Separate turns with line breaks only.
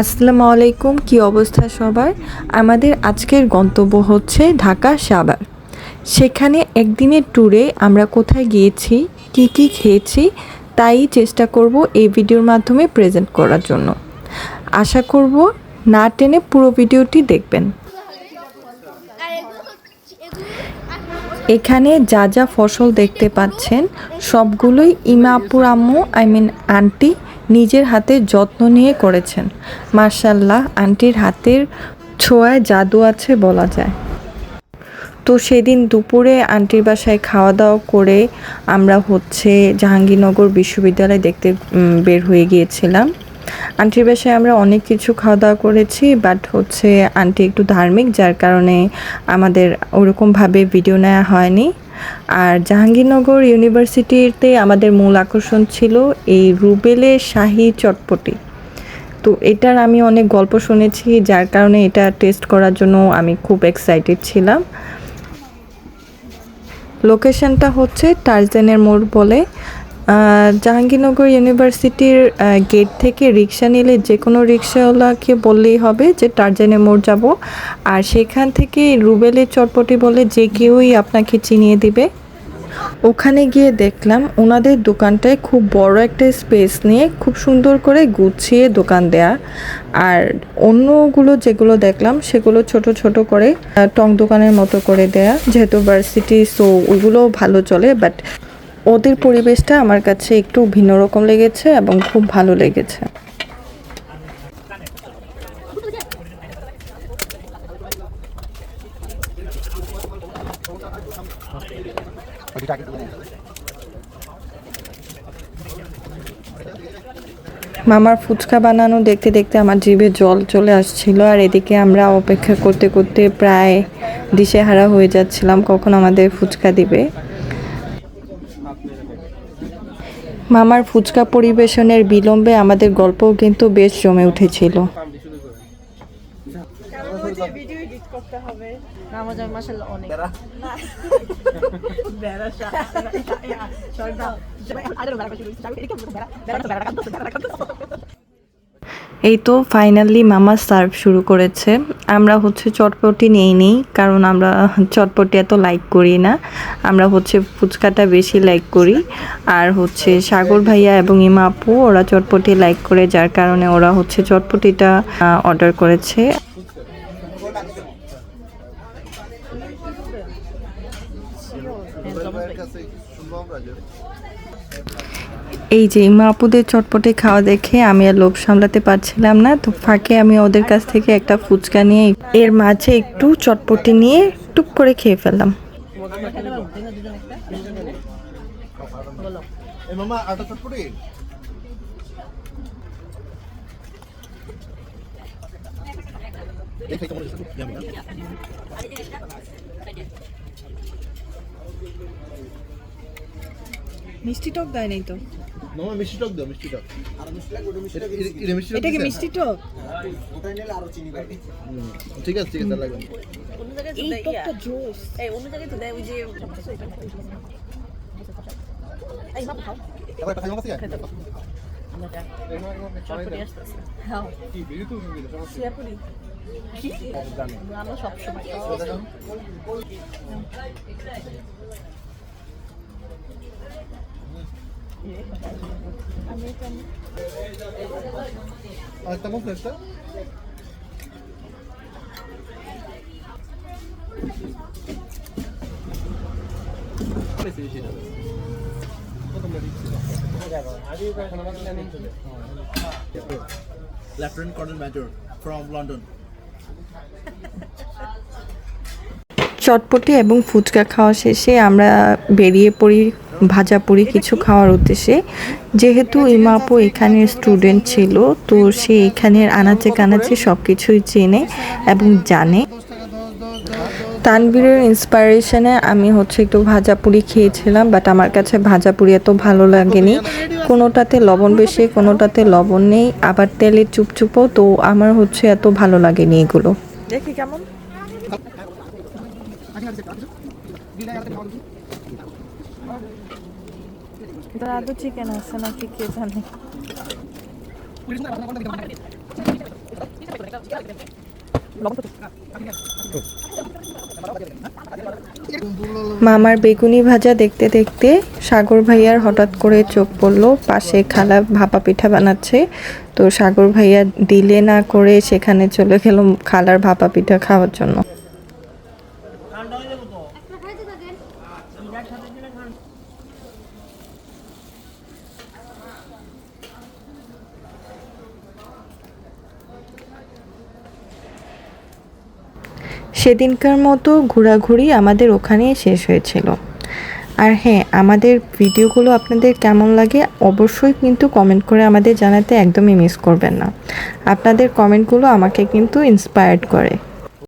আসসালামু আলাইকুম, কি অবস্থা সবার? আমাদের আজকের গন্তব্য হচ্ছে ঢাকা সাভার। সেখানে একদিনের ট্যুরে আমরা কোথায় গিয়েছি, কি কি খেয়েছি, তাই চেষ্টা করব এই ভিডিওর মাধ্যমে প্রেজেন্ট করার জন্য। আশা করব না টেনে পুরো ভিডিওটি দেখবেন। এখানে যা যা ফসল দেখতে পাচ্ছেন, সবগুলোই ইমাপুর আম্মু, আই মিন আন্টি নিজের হাতে যত্ন নিয়ে করেছেন। মার্শাল্লাহ আন্টির হাতের ছোঁয়ায় জাদু আছে বলা যায়। তো সেদিন দুপুরে আন্টির বাসায় খাওয়া দাওয়া করে আমরা হচ্ছে জাহাঙ্গীরনগর বিশ্ববিদ্যালয় দেখতে বের হয়ে গিয়েছিলাম। আন্টির বাসায় আমরা অনেক কিছু খাওয়া দাওয়া করেছি বাট হচ্ছে আন্টি একটু ধার্মিক, যার কারণে আমাদের ওরকমভাবে ভিডিও নেওয়া হয়নি। আর জাহাঙ্গীরনগর ইউনিভার্সিটিতে আমাদের মূল আকর্ষণ ছিল এই রুবেলে শাহি চটপটি। তো এটার আমি অনেক গল্প শুনেছি, যার কারণে এটা টেস্ট করার জন্য আমি খুব এক্সাইটেড ছিলাম। লোকেশনটা হচ্ছে টার্জেনের মোড় বলে। জাহাঙ্গীরনগর ইউনিভার্সিটির গেট থেকে রিক্সা নিলে যে কোনো রিক্সাওয়ালাকে বললেই হবে যে টার্জেনের মোড় যাব। আর সেখান থেকে রুবেলের চটপটি বলে যে কেউই আপনাকে চিনিয়ে দিবে। ওখানে গিয়ে দেখলাম ওনাদের দোকানটায় খুব বড় একটা স্পেস নিয়ে খুব সুন্দর করে গুছিয়ে দোকান দেয়া। আর অন্যগুলো যেগুলো দেখলাম সেগুলো ছোট ছোট করে টং দোকানের মতো করে দেয়া, যেহেতু ভার্সিটি সো ওইগুলো ভালো চলে বাট ওদের পরিবেশটা আমার কাছে একটু ভিন্ন রকম লেগেছে এবং খুব ভালো লেগেছে। মামার ফুচকা বানানো দেখতে দেখতে আমার জিভে জল চলে আসছিল আর এদিকে আমরা অপেক্ষা করতে করতে প্রায় দিশেহারা হয়ে যাচ্ছিলাম কখন আমাদের ফুচকা দিবে। মামার ফুচকা পরিবেশনের বিলম্বে আমাদের গল্পও কিন্তু বেশ জমে উঠেছিল
নামাজ অনেক
এই তো ফাইনালি মামা সার্ভ শুরু করেছে। আমরা হচ্ছে চটপটি নিয়ে নিই, কারণ আমরা চটপটি এত লাইক করি না। আমরা হচ্ছে ফুচকাটা বেশি লাইক করি। আর হচ্ছে সাগর ভাইয়া এবং ইমা আপু, ওরা চটপটি লাইক করে, যার কারণে ওরা হচ্ছে চটপটিটা অর্ডার করেছে। এই যে ইমা আপুদের চটপটে খাওয়া দেখে আমি আর লোভ সামলাতে পারছিলাম না, তো ফাঁকে আমি ওদের কাছ থেকে একটা ফুচকা নিয়ে এর মাঝে একটু চটপটি নিয়ে টুক করে খেয়ে ফেললাম
খাইতে মনে হচ্ছে জানি না
মিষ্টি টক দেয় নাই তো?
মামা মিষ্টি টক দাও মিষ্টি টক। এটা-
কি? মিষ্টি টক
ঠিক আছে ঠিক আছে লাগবে।
এই টকটা জোস।
এই অন্য জায়গায় তো দেয় ওই যে এই বাবা খাও।
এবার আমার আয়।
চটপটি আসতেছে হ্যাঁ সিয়াপুরি কি আমরা সব সময়
আর একটা মশলা একটা Lieutenant Colonel Major from London.
চটপটি এবং ফুচকা খাওয়া শেষে আমরা বেরিয়ে পড়ি ভাজা পুরি কিছু খাওয়ার উদ্দেশ্যে। যেহেতু ইমা আপু এখানের স্টুডেন্ট ছিল, তো সে এখানের আনাচে কানাচে সব কিছুই চেনে এবং জানে। তানবীরের ইন্সপায়ারেশনে আমি হচ্ছে একটু ভাজা পুরি খেয়েছিলাম বাট আমার কাছে ভাজা পুরি এত ভালো লাগেনি। কোনোটাতে লবণ বেশি, কোনোটাতে লবণ নেই, আবার তেলের চুপচুপও, তো আমার হচ্ছে এত ভালো লাগেনি এগুলো।
দেখি কেমন। আদৌ চিকেন আছে নাকি কে জানে?
মামার বেগুনি ভাজা দেখতে দেখতে সাগর ভাইয়ার হঠাৎ করে চোখ পড়ল, পাশে খালা ভাপা পিঠা বানাচ্ছে। তো সাগর ভাইয়া দিলে না করে সেখানে চলে গেল খালার ভাপা পিঠা খাওয়ার জন্য। সেদিনকার মতো ঘোরাঘুরি আমাদের ওখানেই শেষ হয়েছিল। আর হ্যাঁ আমাদের ভিডিওগুলো আপনাদের কেমন লাগে অবশ্যই কিন্তু কমেন্ট করে আমাদের জানাতে একদমই মিস করবেন না। আপনাদের কমেন্টগুলো আমাকে কিন্তু ইন্সপায়ার্ড করে।